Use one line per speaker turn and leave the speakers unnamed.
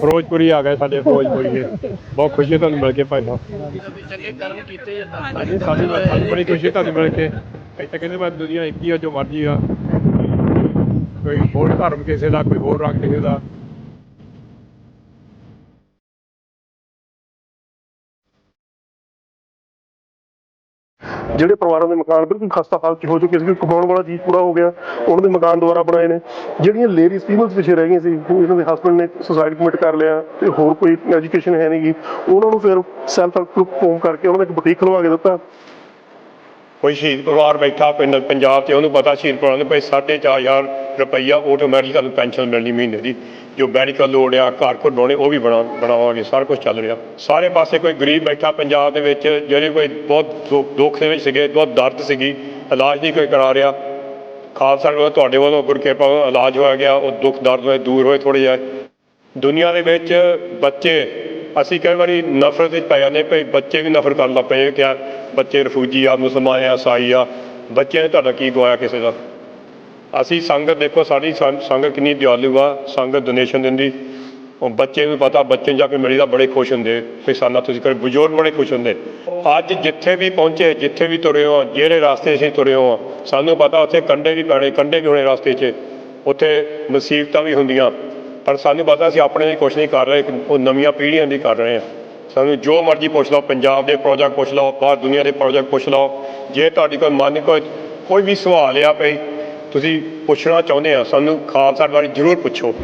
ਫਿਰੋਜ਼ਪੁਰੀ ਆ ਗਏ ਸਾਡੇ ਫਿਰੋਜ਼ਪੁਰੀ ਬਹੁਤ ਖੁਸ਼ੀ ਹੈ ਤੁਹਾਨੂੰ ਮਿਲ ਕੇ ਭਾਈ ਸਾਹਿਬ।
ਚੰਗੇ ਕਰਮ ਕੀਤੇ
ਹਾਂਜੀ ਸਾਨੂੰ ਸਾਨੂੰ ਬੜੀ ਖੁਸ਼ੀ ਹੈ ਤੁਹਾਨੂੰ ਮਿਲ ਕੇ। ਅਸੀਂ ਤਾਂ ਕਹਿੰਦੇ ਬਸ ਦੁਨੀਆ ਇੱਕ ਹੀ ਆ, ਜੋ ਮਰਜ਼ੀ ਆ। ਕੋਈ ਹੋਰ ਧਰਮ ਕਿਸੇ ਦਾ, ਕੋਈ ਹੋਰ ਰੰਗ ਕਿਸੇ ਦਾ।
ਜਿਹੜੇ ਪਰਿਵਾਰਾਂ ਦੇ ਮਕਾਨ ਬਿਲਕੁਲ ਖਸਤਾ ਹਾਲਤ 'ਚ ਹੋ ਚੁੱਕੇ ਸੀ ਕਮਾਉਣ ਵਾਲਾ ਜੀ ਪੂਰਾ ਹੋ ਗਿਆ, ਉਹਨਾਂ ਦੇ ਮਕਾਨ ਦੁਆਰਾ ਬਣਾਏ ਨੇ। ਜਿਹੜੀਆਂ ਲੇਡੀਜ਼ ਫੀਮੇਲਸ ਪਿੱਛੇ ਰਹਿ ਗਈਆਂ ਸੀ ਇਹਨਾਂ ਦੇ ਹਸਬੰਡ ਨੇ ਸੁਸਾਈਡ ਕਮਿਟ ਕਰ ਲਿਆ, ਤੇ ਹੋਰ ਕੋਈ ਐਜੂਕੇਸ਼ਨ ਹੈ ਨਹੀਂਗੀ ਉਹਨਾਂ ਨੂੰ ਫਿਰ ਸੈਲਫ ਹੈਲਪ ਗਰੁੱਪ ਫੋਰਮ ਕਰਕੇ ਉਹਨਾਂ ਨੇ ਇੱਕ ਬੁਟੀਕ ਖਲਵਾ ਕੇ ਦਿੱਤਾ।
ਕੋਈ ਸ਼ਹੀਦ ਪਰਿਵਾਰ ਬੈਠਾ ਪਿੰਡ ਪੰਜਾਬ ਤੇ, ਉਹਨੂੰ ਪਤਾ ਸ਼ਹੀਦ ਪਰਿਵਾਰ ਨੂੰ ਭਾਈ 4500 ਰੁਪਈਆ ਆਟੋਮੈਟਿਕ ਤੁਹਾਨੂੰ ਪੈਨਸ਼ਨ ਮਿਲਣੀ ਮਹੀਨੇ ਦੀ। ਜੋ ਮੈਡੀਕਲ ਲੋੜ ਆ, ਘਰ ਘਰ ਬਣਾਉਣੇ, ਉਹ ਵੀ ਬਣਾ, ਬਣਾਵਾਂਗੇ, ਸਾਰਾ ਕੁਝ ਚੱਲ ਰਿਹਾ। ਸਾਰੇ ਪਾਸੇ ਕੋਈ ਗਰੀਬ ਬੈਠਾ ਪੰਜਾਬ ਦੇ ਵਿੱਚ, ਜਿਹੜੇ ਕੋਈ ਬਹੁਤ ਦੁ- ਦੁੱਖ ਦੇ ਵਿੱਚ ਸੀਗੇ, ਬਹੁਤ ਦਰਦ ਸੀਗੀ, ਇਲਾਜ ਨਹੀਂ ਕੋਈ ਕਰਾ ਰਿਹਾ। ਖਾਲਸਾ ਵੱਲੋਂ ਤੁਹਾਡੇ ਵੱਲੋਂ ਗੁਰਕਿਰਪਾ ਵੱਲੋਂ ਇਲਾਜ ਹੋਇਆ ਗਿਆ, ਉਹ ਦੁੱਖ, ਦਰਦ ਹੋਏ, ਦੂਰ ਹੋਏ ਥੋੜੇ ਜਿਹਾ। ਦੁਨੀਆ ਦੇ ਵਿੱਚ ਬੱਚੇ ਅਸੀਂ ਕਈ ਵਾਰੀ ਨਫ਼ਰਤ ਵਿੱਚ ਪੈ ਜਾਂਦੇ ਭਈ ਬੱਚੇ ਵੀ ਨਫ਼ਰਤ ਕਰਨ ਲੱਗ ਪਏ ਕਿ ਬੱਚੇ ਰਫੂਜੀ ਆ, ਮੁਸਲਮਾਨ ਆ ਈਸਾਈ ਆ, ਬੱਚਿਆਂ ਨੇ ਤੁਹਾਡਾ ਕੀ ਗਵਾਇਆ ਕਿਸੇ ਦਾ? ਅਸੀਂ ਸੰਗਤ ਦੇਖੋ, ਸਾਡੀ ਸੰਗਤ ਕਿੰਨੀ ਦਿਆਲੂ ਆ, ਸੰਗਤ ਡੋਨੇਸ਼ਨ ਦਿੰਦੀ। ਉਹ ਬੱਚੇ ਨੂੰ ਪਤਾ, ਬੱਚੇ ਨੂੰ ਜਾ ਕੇ ਮਿਲੀਦਾ, ਬੜੇ ਖੁਸ਼ ਹੁੰਦੇ। ਵੀ ਸਾਨਾ ਤੁਸੀਂ ਕਰ, ਬਜ਼ੁਰਗ ਬੜੇ ਖੁਸ਼ ਹੁੰਦੇ। ਅੱਜ ਜਿੱਥੇ ਵੀ ਪਹੁੰਚੇ, ਜਿੱਥੇ ਵੀ ਤੁਰੇ ਹੋ, ਜਿਹੜੇ ਰਸਤੇ ਅਸੀਂ ਤੁਰੇ ਹੋ, ਸਾਨੂੰ ਪਤਾ ਉੱਥੇ ਕੰਡੇ ਵੀ ਪੈਣੇ ਕੰਡੇ ਵੀ ਹੋਣੇ ਰਸਤੇ 'ਚ। ਉੱਥੇ ਮੁਸੀਬਤਾਂ ਵੀ ਹੁੰਦੀਆਂ। ਪਰ ਸਾਨੂੰ ਪਤਾ ਅਸੀਂ ਆਪਣੇ ਲਈ ਕੁਝ ਨਹੀਂ ਕਰ ਰਹੇ ਉਹ ਨਵੀਆਂ ਪੀੜ੍ਹੀਆਂ ਦੀ ਕਰ ਰਹੇ ਹਾਂ। ਸਾਨੂੰ ਜੋ ਮਰਜ਼ੀ ਪੁੱਛ ਲਓ, ਪੰਜਾਬ ਦੇ ਪ੍ਰੋਜੈਕਟ ਪੁੱਛ ਲਓ, ਬਾਹਰ ਦੁਨੀਆ ਦੇ ਪ੍ਰੋਜੈਕਟ ਪੁੱਛ ਲਓ। ਜੇ ਤੁਹਾਡੀ ਕੋਈ ਮਨ ਕੋਈ ਕੋਈ ਵੀ ਸਵਾਲ ਆ ਪਈ ਤੁਸੀਂ ਪੁੱਛਣਾ ਚਾਹੁੰਦੇ ਆ, ਸਾਨੂੰ ਖਾਲਸਾ ਬਾਰੇ ਜ਼ਰੂਰ ਪੁੱਛੋ।